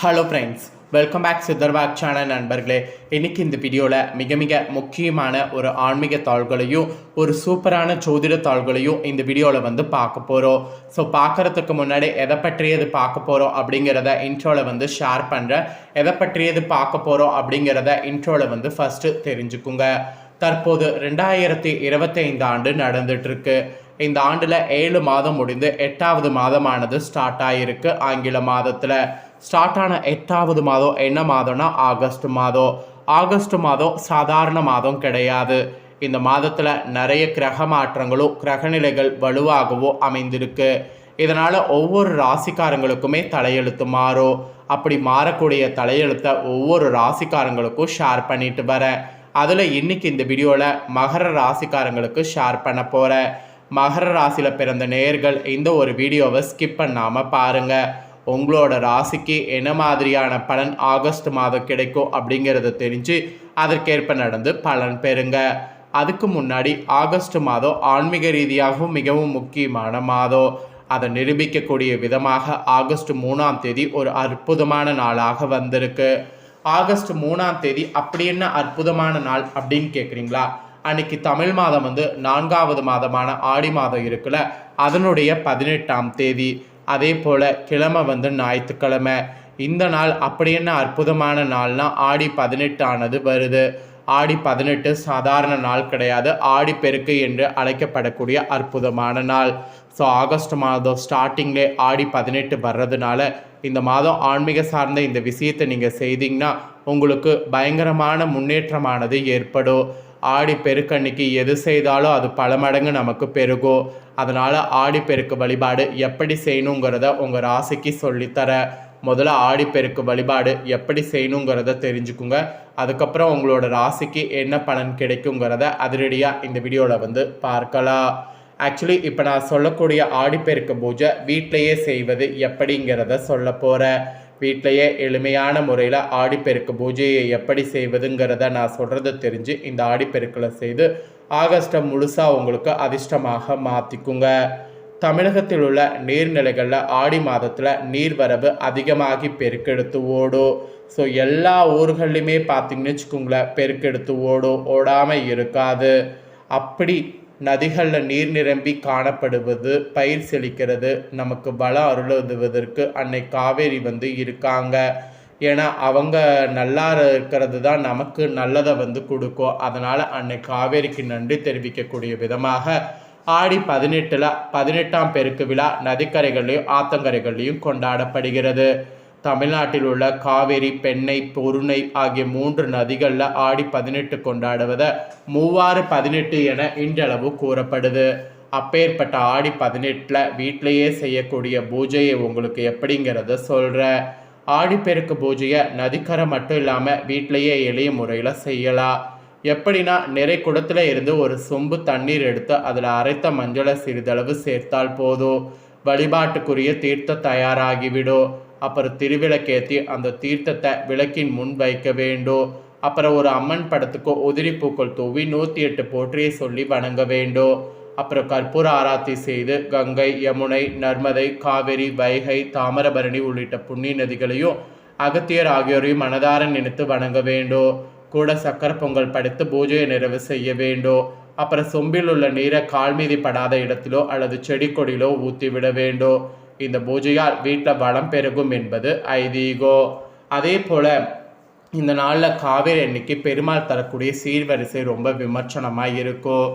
Hello friends welcome back சித்தர்பாக் channel நண்பர்களே. இன்னைக்கு இந்த வீடியோவில் மிக மிக முக்கியமான ஒரு ஆன்மீக தாள்களையும் ஒரு சூப்பரான ஜோதிட தாள்களையும் இந்த வீடியோவில் வந்து பார்க்க போகிறோம் ஸோ பார்க்குறதுக்கு முன்னாடி எதை பற்றியது பார்க்க போகிறோம் அப்படிங்கிறத இன்ட்ரோவில் வந்து ஷேர் பண்ணுறேன் எதை பற்றியது பார்க்க போகிறோம் அப்படிங்கிறத இன்ட்ரோவில் வந்து ஃபஸ்ட்டு தெரிஞ்சுக்குங்க. தற்போது ரெண்டாயிரத்தி இருபத்தைந்து ஆண்டு நடந்துட்டுருக்கு. இந்த ஆண்டில் ஏழு மாதம் முடிந்து எட்டாவது மாதமானது ஸ்டார்ட் ஆகியிருக்கு ஆங்கில மாதத்தில். ஸ்டார்ட் ஆன எட்டாவது மாதம் என்ன மாதம்னா ஆகஸ்ட் மாதம் ஆகஸ்ட் மாதம் சாதாரண மாதம் கிடையாது இந்த மாதத்தில் நிறைய கிரக மாற்றங்களும் கிரகநிலைகள் வலுவாகவோ அமைந்திருக்கு இதனால் ஒவ்வொரு ராசிக்காரங்களுக்குமே தலையெழுத்து மாறும் அப்படி மாறக்கூடிய தலையெழுத்தை ஒவ்வொரு ராசிக்காரங்களுக்கும் ஷேர் பண்ணிட்டு வரேன் அதில் இன்னைக்கு இந்த வீடியோவில் மகர ராசிக்காரங்களுக்கு ஷேர் பண்ண போகிறேன் மகர ராசியில் பிறந்த நேயர்கள் இந்த ஒரு வீடியோவை ஸ்கிப் பண்ணாமல் பாருங்கள் உங்களோட ராசிக்கு என்ன மாதிரியான பலன் ஆகஸ்ட் மாதம் கிடைக்கும் அப்படிங்கிறத தெரிஞ்சு அதற்கேற்ப நடந்து பலன் பெறுங்க. அதுக்கு முன்னாடி ஆகஸ்ட் மாதம் ஆன்மீக ரீதியாகவும் மிகவும் முக்கியமான மாதம். அதை நிரூபிக்கக்கூடிய விதமாக ஆகஸ்ட் மூணாம் தேதி ஒரு அற்புதமான நாளாக வந்திருக்கு. ஆகஸ்ட் மூணாம் தேதி அப்படி என்ன அற்புதமான நாள் அப்படின்னு கேட்குறீங்களா அன்னைக்கு தமிழ் மாதம் வந்து நான்காவது மாதமான ஆடி மாதம் இருக்குல்ல அதனுடைய பதினெட்டாம் தேதி. அதே போல் கிழமை வந்து ஞாயிற்றுக்கிழமை. இந்த நாள் அப்படி என்ன அற்புதமான நாள்னா ஆடி பதினெட்டு ஆனது வருது. ஆடி பதினெட்டு சாதாரண நாள் கிடையாது. ஆடி பெருக்கு என்று அழைக்கப்படக்கூடிய அற்புதமான நாள். ஸோ ஆகஸ்ட் மாதம் ஸ்டார்டிங்லே ஆடி பதினெட்டு வர்றதுனால இந்த மாதம் ஆன்மீக சார்ந்த இந்த விஷயத்தை நீங்கள் செய்தீங்கன்னா உங்களுக்கு பயங்கரமான முன்னேற்றமானது ஏற்படும். ஆடி பெருக்கன்னைக்கு எது செய்தாலும் அது பல மடங்கு நமக்கு பெருகும் அதனால் ஆடி பெருக்கு வழிபாடு எப்படி செய்யணுங்கிறத உங்கள் ராசிக்கு சொல்லித்தர. முதல்ல ஆடிப்பெருக்கு வழிபாடு எப்படி செய்யணுங்கிறத தெரிஞ்சுக்குங்க. அதுக்கப்புறம் உங்களோட ராசிக்கு என்ன பலன் கிடைக்குங்கிறத அதிரடியாக இந்த வீடியோவில் வந்து பார்க்கலாம். ஆக்சுவலி இப்போ நான் சொல்லக்கூடிய ஆடிப்பெருக்கு பூஜை வீட்டிலையே செய்வது எப்படிங்கிறத சொல்ல போகிறேன் வீட்டிலையே எளிமையான முறையில் ஆடிப்பெருக்கு பூஜையை எப்படி செய்வதுங்கிறத நான் சொல்கிறத தெரிஞ்சு இந்த ஆடிப்பெருக்கில் செய்து ஆகஸ்ட்டை முழுசாக உங்களுக்கு அதிர்ஷ்டமாக மாற்றிக்குங்க தமிழகத்தில் உள்ள நீர்நிலைகளில் ஆடி மாதத்தில் நீர்வரவு அதிகமாகி பெருக்கெடுத்து ஓடும். ஸோ எல்லா ஊர்கள்லையுமே பார்த்தீங்கன்னு வச்சுக்கோங்களேன் பெருக்கெடுத்து ஓடும் ஓடாமல் இருக்காது. அப்படி நதிகளில் நீர் நிரம்பி காணப்படுவது பயிர் செழிக்கிறது நமக்கு பலம் அருளுவதற்கு அன்னை காவேரி வந்து இருக்காங்க. ஏன்னா அவங்க நல்லா இருக்கிறது தான் நமக்கு நல்லதை வந்து கொடுக்கும். அதனால் அன்னை காவேரிக்கு நன்றி தெரிவிக்கக்கூடிய விதமாக ஆடி பதினெட்டில் பதினெட்டாம் பெருக்கு விழா நதிக்கரைகள்லையும் ஆத்தங்கரைகள்லையும் கொண்டாடப்படுகிறது. தமிழ்நாட்டில் உள்ள காவேரி பெண்ணை பொருணை ஆகிய மூன்று நதிகளில் ஆடி பதினெட்டு கொண்டாடுவதை மூவாறு பதினெட்டு என இன்றளவு கூறப்படுது. அப்பேற்பட்ட ஆடி பதினெட்டில் வீட்டிலையே செய்யக்கூடிய பூஜையை உங்களுக்கு எப்படிங்கிறத சொல்கிறேன் ஆடிப்பெருக்கு பூஜையை நதிக்கரை மட்டும் இல்லாமல் வீட்டிலையே எளிய முறையில் செய்யலாம் எப்படின்னா நிறை குடத்தில் இருந்து ஒரு சொம்பு தண்ணீர் எடுத்து அதில் அரைத்த மஞ்சளை சிறிதளவு சேர்த்தால் போதும். வழிபாட்டுக்குரிய தீர்த்தம் தயாராகிவிடும். அப்புறம் திருவிளக்கேற்றி அந்த தீர்த்தத்தை விளக்கின் முன் வைக்க வேண்டும் அப்புறம் ஒரு அம்மன் படத்துக்கோ உதிரி பூக்கள் தூவி நூற்றி எட்டு போற்றியை சொல்லி வணங்க வேண்டும் அப்புறம் கற்பூர ஆராத்தி செய்து கங்கை யமுனை நர்மதை காவிரி வைகை தாமிரபரணி உள்ளிட்ட புண்ணிய நதிகளையும் அகத்தியர் ஆகியோரையும் மனதார நினைத்து வணங்க வேண்டும் கூட சக்கர பொங்கல் படைத்து பூஜையை நிறைவு செய்ய வேண்டும் அப்புறம் சொம்பில் உள்ள நீரை கால் மீதி படாத இடத்திலோ அல்லது செடி கொடியிலோ ஊற்றி விட வேண்டும் இந்த பூஜையால் வீட்டில் வளம் பெருகும் என்பது ஐதீகோ. அதே போல் இந்த நாளில் காவேரி அன்னைக்கு பெருமாள் தரக்கூடிய சீர்வரிசை ரொம்ப விமர்சனமாக இருக்கும்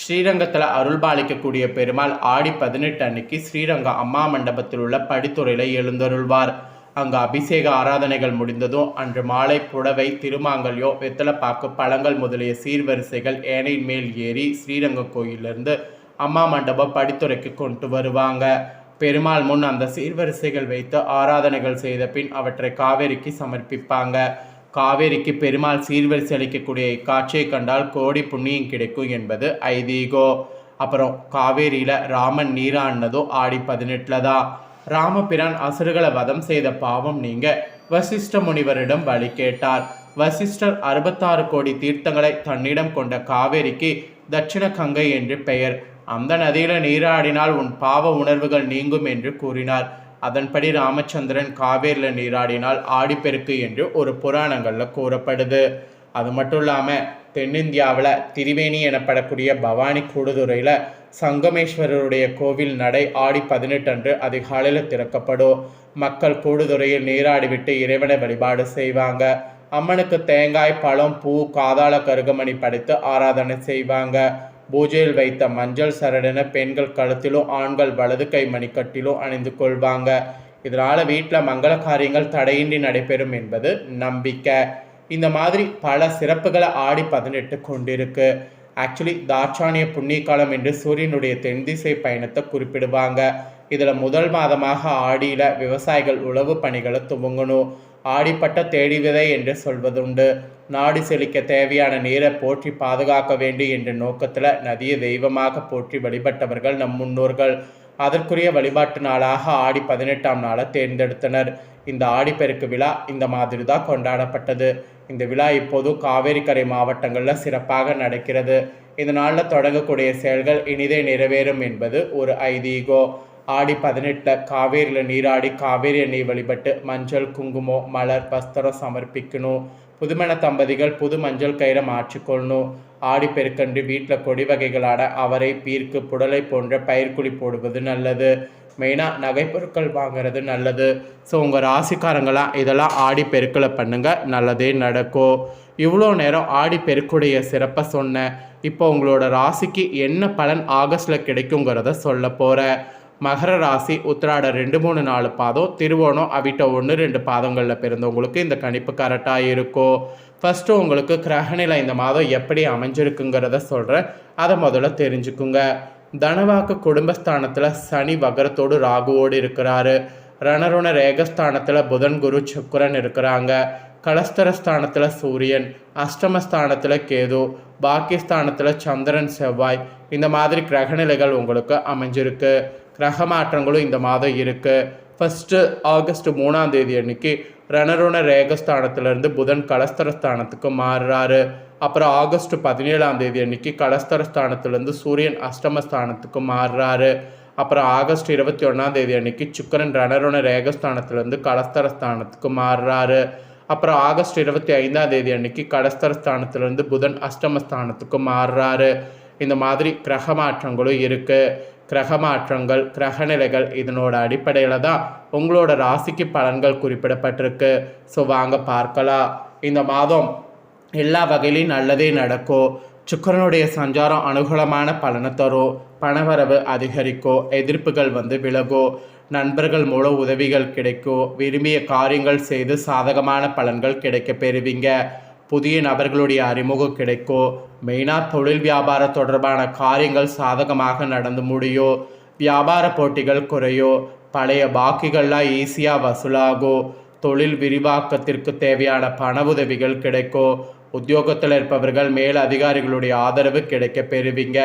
ஸ்ரீரங்கத்தில் அருள் பாலிக்கக்கூடிய பெருமாள் ஆடி பதினெட்டு அன்னைக்கு ஸ்ரீரங்கம் அம்மா மண்டபத்தில் உள்ள படித்துறையில் எழுந்தருள்வார். அங்கு அபிஷேக ஆராதனைகள் முடிந்ததும் அன்று மாலை புடவை திருமாங்கல்யோ வெத்தலைப்பாக்கு பழங்கள் முதலிய சீர்வரிசைகள் ஏனையின் மேல் ஏறி ஸ்ரீரங்க கோயிலிருந்து அம்மா மண்டபம் படித்துறைக்கு கொண்டு வருவாங்க. பெருமாள் முன் அந்த சீர்வரிசைகள் வைத்து ஆராதனைகள் செய்த பின் அவற்றை காவேரிக்கு சமர்ப்பிப்பாங்க. காவேரிக்கு பெருமாள் சீர்வரிசை அளிக்கக்கூடிய இக்காட்சியை கண்டால் கோடி புண்ணியம் கிடைக்கும் என்பது ஐதீகோ. அப்புறம் காவேரியில் ராமன் நீராடினதும் ஆடி பதினெட்டில் தான். ராமபிரான் அசுரர்களை வதம் செய்த பாவம் நீங்க. வசிஷ்ட முனிவரிடம் வழி கேட்டார். வசிஷ்டர் அறுபத்தாறு கோடி தீர்த்தங்களை தன்னிடம் கொண்ட காவேரிக்கு தட்சிண கங்கை என்று பெயர். அந்த நதியில் நீராடினால் உன் பாவ உணர்வுகள் நீங்கும் என்று கூறினார். அதன்படி ராமச்சந்திரன் காவேரியில் நீராடினால் ஆடிப்பெருக்கு என்று ஒரு புராணங்களில் கூறப்படுது. அது மட்டும் இல்லாமல் தென்னிந்தியாவில் திரிவேணி எனப்படக்கூடிய பவானி கூடுதுறையில் சங்கமேஸ்வரருடைய கோவில் நடை ஆடி பதினெட்டு அன்று அதிகாலையில் திறக்கப்படும். மக்கள் கூடுதுறையில் நீராடிவிட்டு இறைவனை வழிபாடு செய்வாங்க. அம்மனுக்கு தேங்காய் பழம் பூ காதாள கருகமணி படைத்து ஆராதனை செய்வாங்க. பூஜையில் வைத்த மஞ்சள் சரடென பெண்கள் கழுத்திலும் ஆண்கள் வலது கை மணிக்கட்டிலும் அணிந்து கொள்வாங்க. இதனால் வீட்டில் மங்கள காரியங்கள் தடையின்றி நடைபெறும் என்பது நம்பிக்கை. இந்த மாதிரி பல சிறப்புகளை ஆடி பதினெட்டு கொண்டிருக்கு. ஆக்சுவலி தாட்சானிய புண்ணிய காலம் என்று சூரியனுடைய தென்திசை பயணத்தை குறிப்பிடுவாங்க. இதில் முதல் மாதமாக ஆடியில் விவசாயிகள் உழவு பணிகளை துவங்கணும். ஆடிப்பட்ட தேடி விதை என்று சொல்வதுண்டு. நாடு செழிக்க தேவையான நீரை போற்றி பாதுகாக்க வேண்டும் என்ற நோக்கத்தில் நதியை தெய்வமாக போற்றி வழிபட்டவர்கள் நம் முன்னோர்கள். அதற்குரிய வழிபாட்டு நாளாக ஆடி பதினெட்டாம் நாளை தேர்ந்தெடுத்தனர். இந்த ஆடிப்பெருக்கு விழா இந்த மாதிரி தான் கொண்டாடப்பட்டது. இந்த விழா இப்போது காவேரிக்கரை மாவட்டங்களில் சிறப்பாக நடக்கிறது. இந்த நாளில் தொடங்கக்கூடிய செயல்கள் இனிதே நிறைவேறும் என்பது ஒரு ஐதீகோ. ஆடி பதினெட்டில் காவேரியில் நீராடி காவேரி எண்ணெய் வழிபட்டு மஞ்சள் குங்குமம் மலர் வஸ்திரம் சமர்ப்பிக்கணும். புதுமண தம்பதிகள் புது மஞ்சள் கயிறை மாற்றிக்கொள்ளணும் ஆடி பெருக்கன்று வீட்டில் கொடி வகைகளான அவரை பீர்க்கு புடலை போன்ற பயிர்குழி போடுவது நல்லது. மெயினாக நகைப்பொருட்கள் வாங்குறது நல்லது. ஸோ உங்கள் ராசிக்காரங்களாம் இதெல்லாம் ஆடி பெருக்கில் பண்ணுங்கள் நல்லதே நடக்கும். இவ்வளோ நேரம் ஆடி பெருக்குடைய சிறப்பை சொன்னேன் இப்போ உங்களோட ராசிக்கு என்ன பலன் ஆகஸ்டில் கிடைக்குங்கிறத சொல்ல போகிறேன் மகர ராசி உத்திராட ரெண்டு மூணு நாலு பாதம் திருவோணம் அவிட்ட ஒன்று ரெண்டு பாதங்களில் பிறந்தவங்களுக்கு இந்த கணிப்பு கரெக்டாக இருக்கும் ஃபஸ்ட்டு உங்களுக்கு கிரகநிலை இந்த மாதம் எப்படி அமைஞ்சிருக்குங்கிறத சொல்கிறேன் அதை முதல்ல தெரிஞ்சுக்குங்க. தனவாக்கு குடும்பஸ்தானத்தில் சனி வகரத்தோடு ராகுவோடு இருக்கிறாரு. ரணருண ரேகஸ்தானத்தில் புதன் குரு சுக்கரன் இருக்கிறாங்க. கலஸ்தரஸ்தானத்தில் சூரியன் அஷ்டமஸ்தானத்தில் கேது பாக்கியஸ்தானத்தில் சந்திரன் செவ்வாய். இந்த மாதிரி கிரகநிலைகள் உங்களுக்கு அமைஞ்சிருக்கு. கிரக மாற்றங்களும் இந்த மாதம் இருக்குது ஃபஸ்ட்டு ஆகஸ்ட் மூணாம் தேதி அன்னைக்கு ரணருண ரேகஸ்தானத்திலேருந்து புதன் கலஸ்தரஸ்தானத்துக்கு மாறுறாரு. அப்புறம் ஆகஸ்ட் பதினேழாம் தேதி அன்னைக்கு கலஸ்தரஸ்தானத்திலேருந்து சூரியன் அஷ்டமஸ்தானத்துக்கு மாறுறாரு. அப்புறம் ஆகஸ்ட் இருபத்தி ஒன்றாம் தேதி அன்னைக்கு சுக்கரன் ரணருண ரேகஸ்தானத்துலேருந்து கலஸ்தரஸ்தானத்துக்கு மாறுறாரு. அப்புறம் ஆகஸ்ட் இருபத்தி ஐந்தாம் தேதி அன்னைக்கு கடஸ்தரஸ்தானத்திலேருந்து புதன் அஷ்டமஸ்தானத்துக்கு மாறுறாரு. இந்த மாதிரி கிரக மாற்றங்களும் இருக்குது கிரக மாற்றங்கள் கிரகநிலைகள் இதனோட அடிப்படையில் தான் உங்களோட ராசிக்கு பலன்கள் குறிப்பிடப்பட்டிருக்கு. ஸோ வாங்க பார்க்கலாம். இந்த மாதம் எல்லா வகையிலையும் நல்லதே நடக்கும் சுக்கரனுடைய சஞ்சாரம் அனுகூலமான பலனை தரும் பணவரவு அதிகரிக்கும் எதிர்ப்புகள் வந்து விலகும் நண்பர்கள் மூலம் உதவிகள் கிடைக்கும் விரும்பிய காரியங்கள் செய்து சாதகமான பலன்கள் கிடைக்க பெறுவீங்க. புதிய நபர்களுடைய அறிமுகம் கிடைக்கும் மெயினாக தொழில் வியாபார தொடர்பான காரியங்கள் சாதகமாக நடந்து முடியும் வியாபார போட்டிகள் குறையும் பழைய பாக்கிகள்லாம் ஈஸியாக வசூலாகும் தொழில் விரிவாக்கத்திற்கு தேவையான பண உதவிகள் கிடைக்கும் உத்தியோகத்தில் இருப்பவர்கள் மேல் அதிகாரிகளுடைய ஆதரவு கிடைக்க பெறுவீங்க.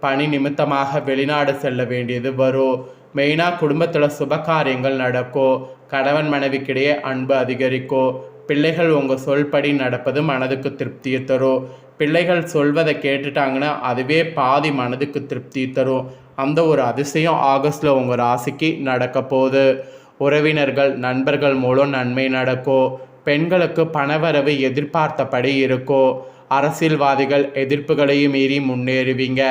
பணி நிமித்தமாக வெளிநாடு செல்ல வேண்டியது வரும் மெயினாக குடும்பத்தில் சுப காரியங்கள் நடக்கும் கணவன் மனைவிக்கிடையே அன்பு அதிகரிக்கும் பிள்ளைகள் உங்கள் சொல்படி நடப்பது மனதுக்கு திருப்தியை தரும். பிள்ளைகள் சொல்வதை கேட்டுட்டாங்கன்னா அதுவே பாதி மனதுக்கு திருப்தி தரும். அந்த ஒரு அதிசயம் ஆகஸ்டில் உங்கள் ராசிக்கு நடக்க போகுது. உறவினர்கள் நண்பர்கள் மூலம் நன்மை நடக்கும். பெண்களுக்கு பணவரவு எதிர்பார்த்தபடி இருக்கும். அரசியல்வாதிகள் எதிர்ப்புகளையும் மீறி முன்னேறுவீங்க.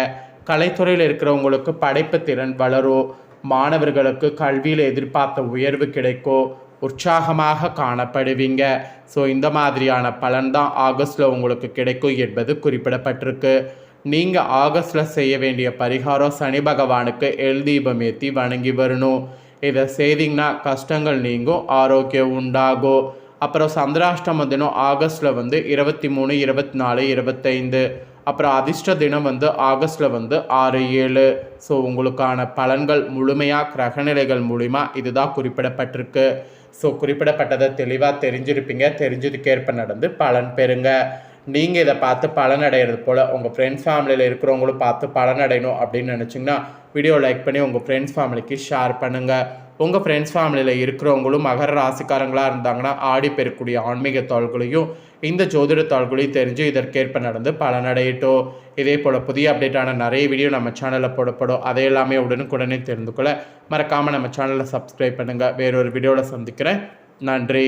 கலைத்துறையில் இருக்கிறவங்களுக்கு படைப்பு திறன் வளரும். மாணவர்களுக்கு கல்வியில் எதிர்பார்த்த உயர்வு கிடைக்கும். உற்சாகமாக காணப்படுவீங்க. ஸோ இந்த மாதிரியான பலன் தான் ஆகஸ்டில் உங்களுக்கு கிடைக்கும் என்பது குறிப்பிடப்பட்டிருக்கு. நீங்கள் ஆகஸ்டில் செய்ய வேண்டிய பரிகாரம் சனி பகவானுக்கு எல் தீபம் ஏற்றி வணங்கி வரணும். இதை செய்திங்கன்னா கஷ்டங்கள் நீங்கும் ஆரோக்கியம் உண்டாகும். அப்புறம் சந்திராஷ்டம தினம் ஆகஸ்டில் வந்து இருபத்தி மூணு இருபத்தி நாலு இருபத்தைந்து அப்புறம் அதிர்ஷ்ட தினம் வந்து ஆகஸ்டில் வந்து ஆறு ஏழு. ஸோ உங்களுக்கான பலன்கள் முழுமையாக கிரகநிலைகள் மூலிமா இதுதான் குறிப்பிடப்பட்டிருக்கு. ஸோ குறிப்பிடப்பட்டதை தெளிவாக தெரிஞ்சிருப்பீங்க. தெரிஞ்சதுக்கேற்ப நடந்து பலன் பெறுங்க. நீங்கள் இதை பார்த்து பலன் அடைகிறது போல் உங்கள் ஃப்ரெண்ட்ஸ் ஃபேமிலியில் இருக்கிறவங்களும் பார்த்து பலன் அடையணும் அப்படின்னு நினச்சிங்கன்னா வீடியோ லைக் பண்ணி உங்கள் ஃப்ரெண்ட்ஸ் ஃபேமிலிக்கு ஷேர் பண்ணுங்கள் உங்கள் ஃப்ரெண்ட்ஸ் ஃபேமிலியில் இருக்கிறவங்களும் மகர ராசிக்காரங்களாக இருந்தாங்கன்னா ஆடி பெறக்கூடிய ஆன்மீக தாள்களையும் இந்த ஜோதிட தாள்களையும் தெரிஞ்சு இதற்கேற்ப நடந்து பலனடையட்டும். இதே போல் புதிய அப்டேட்டான நிறைய வீடியோ நம்ம சேனலில் போடப்படும். அதை எல்லாமே உடனுக்குடனே தெரிந்து கொள்ள மறக்காமல் நம்ம சேனலை சப்ஸ்கிரைப் பண்ணுங்கள் வேறொரு வீடியோவில் சந்திக்கிறேன். நன்றி.